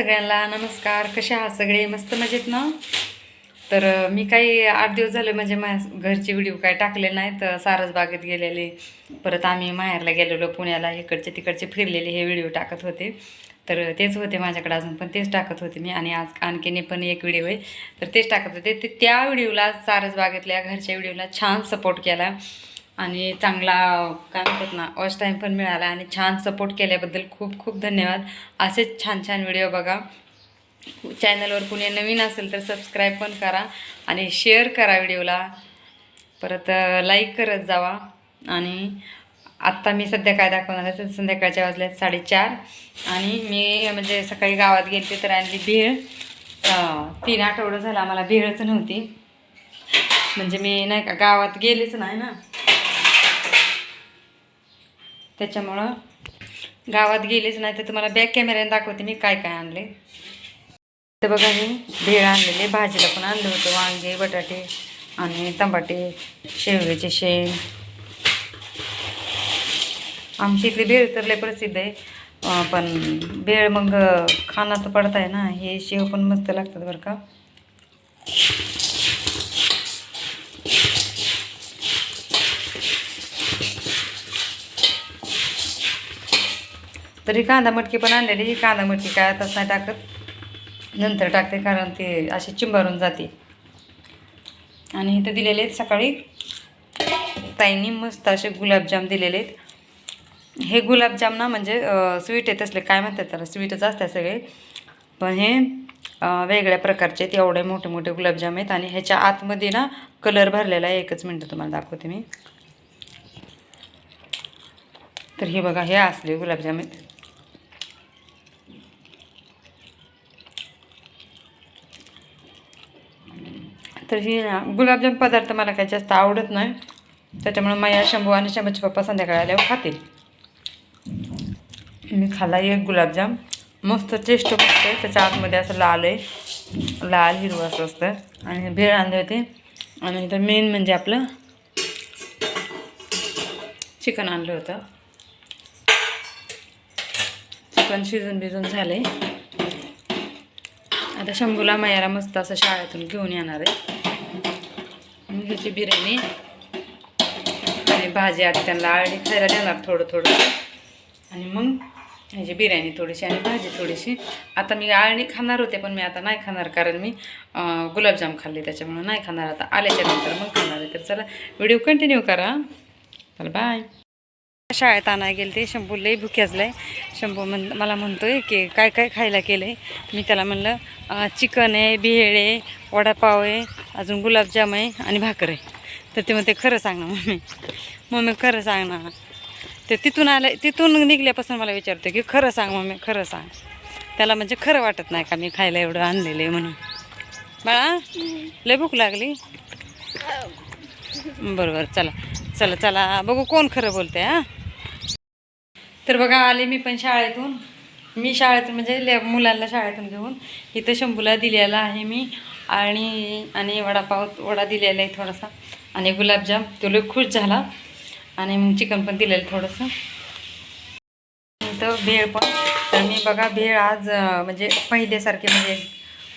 सगळ्यांना नमस्कार. कसे आहात सगळे? मस्त मजेत ना? तर मी काही आठ दिवस झाले म्हणजे माझ्या घरचे व्हिडिओ काय टाकले नाहीत. सारस बागेत गेलेले. परत आम्ही माहेरला गेलेलो पुण्याला. इकडचे तिकडचे फिरलेले हे व्हिडिओ टाकत होते. तर तेच होते माझ्याकडे अजून पण तेच टाकत होते मी. आणि आज आणखीन पण एक व्हिडिओ आहे. तर तेच टाकत होते. ते त्या व्हिडिओला सारस बागेतल्या घरच्या व्हिडिओला छान सपोर्ट केला. आणि चांगला काय म्हणतात ना वॉच टाईम पण मिळाला आणि छान सपोर्ट केल्याबद्दल खूप खूप धन्यवाद. असेच छान छान व्हिडिओ बघा. चॅनलवर कुणी नवीन असेल तर सबस्क्राईब पण करा आणि शेअर करा व्हिडिओला परत लाईक करत जावा. आणि आत्ता मी सध्या काय दाखवणार आहे तर संध्याकाळच्या वाजल्यात साडेचार. आणि मी म्हणजे सकाळी गावात गेले तर आणली भेळ. तीन आठवडं झाला आम्हाला भेळच नव्हती. म्हणजे मी नाही का गावात गेलेच नाही ना. त्याच्यामुळं गावात गेलेच नाही तर तुम्हाला बॅक कॅमेऱ्याने दाखवते मी काय काय आणले. तर बघा मी भेळ आणलेले भाजीला पण आणलं होतं वांगे बटाटे आणि टमाटे शेवग्याचे शेण आमची इथली भेळ तर लय प्रसिद्ध आहे. पण भेळ मग खाना तर पडत आहे ना हे शेव पण मस्त लागतात बरं का. तरी कांदा मटकी पण आणलेली ही कांदा मटकी काय आताच नाही टाकत. नंतर टाकते कारण ते असे चिंबारून जाते. आणि इथं दिलेले आहेत सकाळी. ताईंनी मस्त असे गुलाबजाम दिलेले आहेत. हे गुलाबजाम ना म्हणजे स्वीट येत असले काय म्हणतात त्याला? स्वीटच असतात सगळे. पण हे वेगळ्या प्रकारचे आहेत. एवढे मोठे मोठे गुलाबजाम आहेत. आणि ह्याच्या आतमध्ये ना कलर भरलेला आहे. एकच मिनटं तुम्हाला दाखवते मी. तर हे बघा हे असले गुलाबजाम आहेत. तर ही गुलाबजाम पदार्थ मला काही जास्त आवडत नाही. त्याच्यामुळे माझ्या शंभू आणि शंभूचे पप्पा संध्याकाळी आल्यावर खातील. मी खाल्ला एक गुलाबजाम. मस्त टेस्ट मस्त आहे त्याच्या आतमध्ये असं लाल आहे. लाल हिरवं असं असतं. आणि भेळ आणले होते. आणि इथं मेन म्हणजे आपलं चिकन आणलं होतं. चिकन शिजून बिजून झाले आता शंभूला मायाला मस्त असं शाळेतून घेऊन येणार आहे. ह्याची बिर्याणी. आणि भाजी आधी त्यांना आळणी खायला देणार थोडं थोडं. आणि मग ह्याची बिर्याणी थोडीशी आणि भाजी थोडीशी. आता मी आळणी खाणार होते पण मी आता नाही खाणार कारण मी गुलाबजाम खाल्ले त्याच्यामुळे नाही खाणार. आता आल्याच्यानंतर मग खाणार आहे. तर चला व्हिडिओ कंटिन्यू करा. चला बाय. शाळेत आणाय गेले ते शंभू लई भुक्याचलाय शंभू म्हण मला म्हणतोय की काय काय खायला केलं आहे मी त्याला म्हणलं चिकन आहे भेळ आहे वडापाव आहे अजून गुलाबजाम आहे आणि भाकर आहे. तर ते म्हणते खरं सांग ना मम्मी. मम्मी खरं सांग ना. ते तिथून आलं तिथून निघल्यापासून मला विचारतो की खरं सांग मम्मी खरं सांग. त्याला म्हणजे खरं वाटत नाही का मी खायला एवढं आणलेलं आहे म्हणून. बाळा लय भूक लागली? बरं बरं चला. चला चला बघू कोण खरं बोलते हा? तर बघा आले मी पण शाळेतून. मी शाळेतून म्हणजे ले मुलांना शाळेतून घेऊन. इथं शंभूला दिलेला आहे मी. आणि आणि वडापाव वडा दिलेला आहे थोडासा. आणि गुलाबजाम. तो लय खुश झाला. आणि मग चिकन पण दिलेलं थोडंसं. तर भेळ पण. तर मी बघा भेळ आज म्हणजे पहिल्यासारखे म्हणजे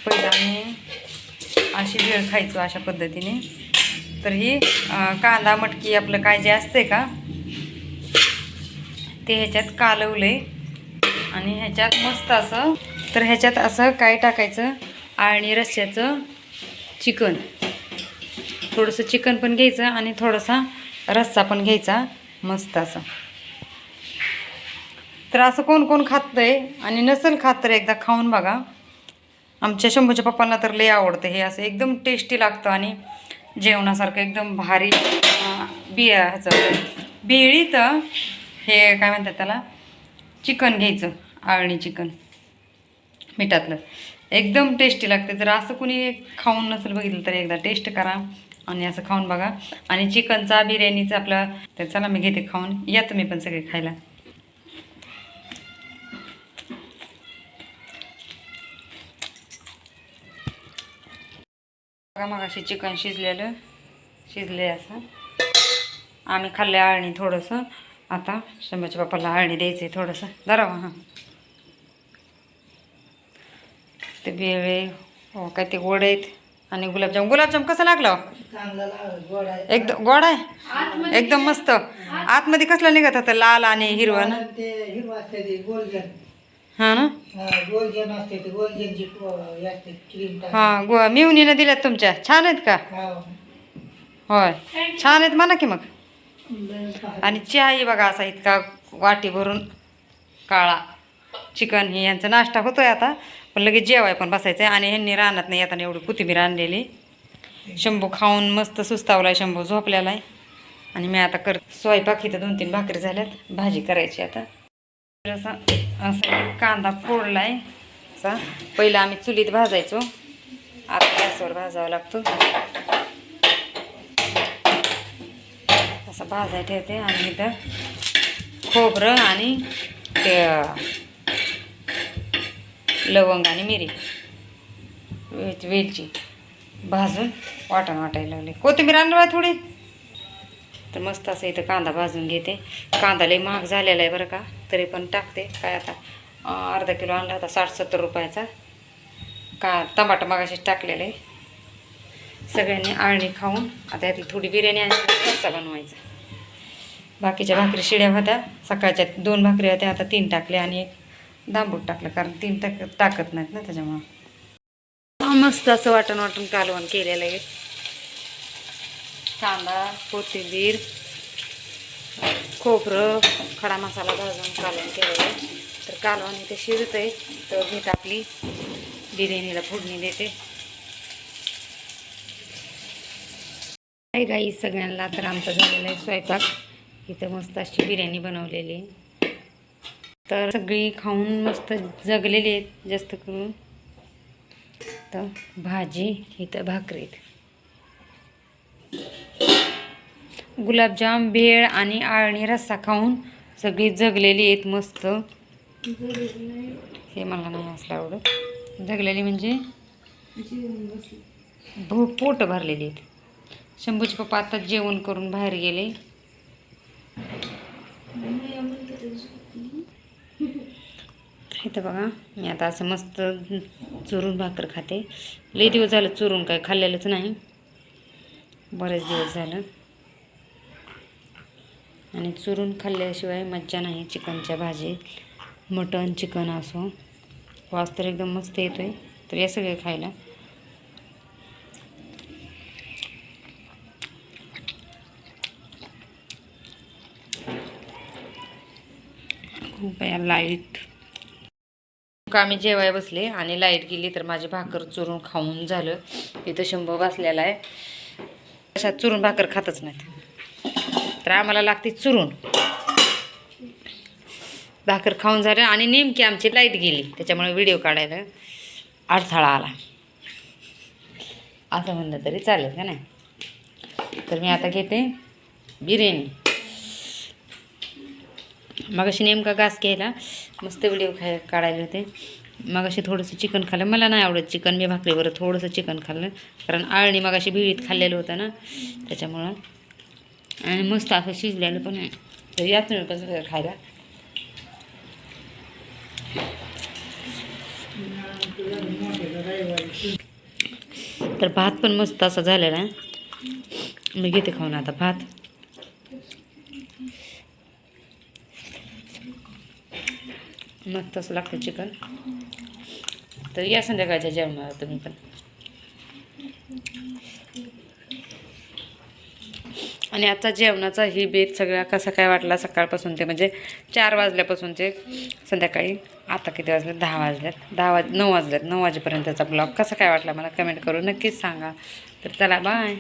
पहिला मी अशी भेळ खायचो अशा पद्धतीने. तर ही कांदा मटकी आपलं काय जे असते का ते ह्याच्यात कालवले आणि ह्याच्यात मस्त असं तर ह्याच्यात असं काय टाकायचं आणि रस्स्याचं चिकन. थोडंसं चिकन पण घ्यायचं आणि थोडासा रस्सा पण घ्यायचा मस्त असं. तर असं कोण कोण खातंय आणि नसेल खात तर एकदा खाऊन बघा. आमच्या शंभूच्या पप्पांना तर लय आवडतं हे असं एकदम टेस्टी लागतं आणि जेवणासारखं एकदम भारी बिया ह्याचं. भेळीत हे काय म्हणतात त्याला? चिकन घ्यायचं आळणी चिकन. मिठातलं. एकदम टेस्टी लागते. जर असं कुणी खाऊन नसेल बघितलं तर एकदा टेस्ट करा आणि असं खाऊन बघा. आणि चिकनचा बिर्याणीचा आपलं तर चला मी घेते खाऊन. या तुम्ही पण सगळे खायला. बघा मग अशी चिकन शिजलेलं शिजले असं. आम्ही खाल्ले आळणी थोडंसं. आता शंभरच्या बापाला आळणी द्यायचं आहे थोडंसं धरावा हां. ते बेळे हो काय ते गोड आहेत. आणि गुलाबजाम. गुलाबजाम कसं लागलं? लागला एकदम गोड आहे? एकदम मस्त. आतमध्ये कसलं निघत होता? लाल आणि हिरवा ना? हा ना? असते ते गोल्डनची हे असते क्रीम हा गो दिल्यात तुमच्या. छान आहेत का? होय. छान आहेत म्हणा की मग. आणि चहाही बघा असा इतका वाटी भरून काळा. चिकन हे यांचा नाश्ता होतोय आता पण लगेच जेवाय पण बसायचं आहे आणि ह्यांनी राहणार नाही येताना एवढी कोथिंबीर आणलेली. शंभू खाऊन मस्त सुस्तावलाय शंभू झोपलेला आहे आणि मी आता कर स्वयंपाक इथं दोन तीन भाकरी झाल्यात. भाजी करायची आता. असा असा कांदा फोडलाय. असा पहिला आम्ही चुलीत भाजायचो. आता गॅसवर भाजावा लागतो. असं भाजाय ठेवते आणि इथं खोबरं आणि ते लवंग आणि मिरी. वेलची. भाजून वाटण वाटायला लागले. कोथिंबीर आणलं थोडी. तर मस्त असं इथं कांदा भाजून घेते. कांदा लई महाग झालेला आहे बरं का तरी पण टाकते. काय आता अर्धा किलो आणला होता साठ सत्तर रुपयाचा. का टमाटा मगाशीच टाकलेला. आहे सगळ्यांनी आळणी खाऊन आता यातली थोडी बिर्याणी आणि रस्सा बनवायचा. बाकीच्या भाकरी शिड्या होत्या. सकाळच्या दोन भाकरी होत्या आता तीन टाकल्या आणि एक दांबूट टाकलं कारण तीन टाक टाकत नाहीत ना त्याच्यामुळं. मस्त असं वाटण वाटण कालवण केलेलं आहे. कांदा कोथिंबीर खोबरं खडा मसाला भाजून कालवण केलेलं आहे. तर कालवण इथे शिजत आहे. तर मी टाकली बिर्याणीला फोडणी देते. काय गाई सगळ्यांना तर आमचा झालेला आहे स्वयंपाक. इथं मस्त अशी बिर्याणी बनवलेली आहे. तर सगळी खाऊन मस्त जगलेली आहेत जास्त करून. तर भाजी इथं भाकरीत गुलाबजाम भेळ आणि आळणी रस्सा खाऊन सगळी जगलेली आहेत मस्त. हे मला नाही असलं आवडत. जगलेली म्हणजे भो पोट भरलेली आहेत. शंभूचे पप्पा आता जेवण करून बाहेर गेले. इथं बघा मी आता असं मस्त चुरून भाकर खाते. लई दिवस झालं चुरून काय खाल्लेलंच नाही. बरेच दिवस झालं. आणि चुरून खाल्ल्याशिवाय मज्जा नाही चिकनच्या भाजीत मटण चिकन असो. वास तर एकदम मस्त येतोय. तर या सगळे खायला. खूप आहे लाइट. का आम्ही जेवाय बसले आणि लाइट गेली तर माझी भाकर चुरून खाऊन झालं. इथं शंभू बसलेला आहे. अशा चुरून भाकर खातच नाहीत. तर आम्हाला लागते चुरून. भाकर खाऊन झालं आणि नेमकी आमची लाइट गेली. त्याच्यामुळे व्हिडिओ काढायला अडथळा आला. असं म्हणलं तरी चालेल का नाही तर मी आता घेते बिर्याणी. मग अशी नेमका घास घ्यायला मस्त व्हिडिओ खाय काढायला होते. मग अशी थोडंसं चिकन खाल्लं. मला नाही आवडत चिकन. मी भाकरीवर थोडंसं चिकन खाल्लं. कारण आळणी मग अशी भिळीत खाल्लेलं होतं ना. त्याच्यामुळं आणि मस्त असं शिजलेलं पण आहे. तर या तुम्ही कसं खायला. तर भात पण मस्त असा झालेला आहे. मी घेते खाऊन आता भात. मस्त असं लागतं चिकन. तर या संध्याकाळच्या जेवणाला तुम्ही पण. आणि आजचा जेवणाचा ही बेत सगळा कसा काय वाटला सकाळपासून ते? म्हणजे चार वाजल्यापासून ते संध्याकाळी आता किती वाजले? दहा वाजल्यात दहा वाज नऊ वाजल्यात नऊ वाजेपर्यंतचा ब्लॉग कसा काय वाटला मला कमेंट करून नक्कीच सांगा. तर चला बाय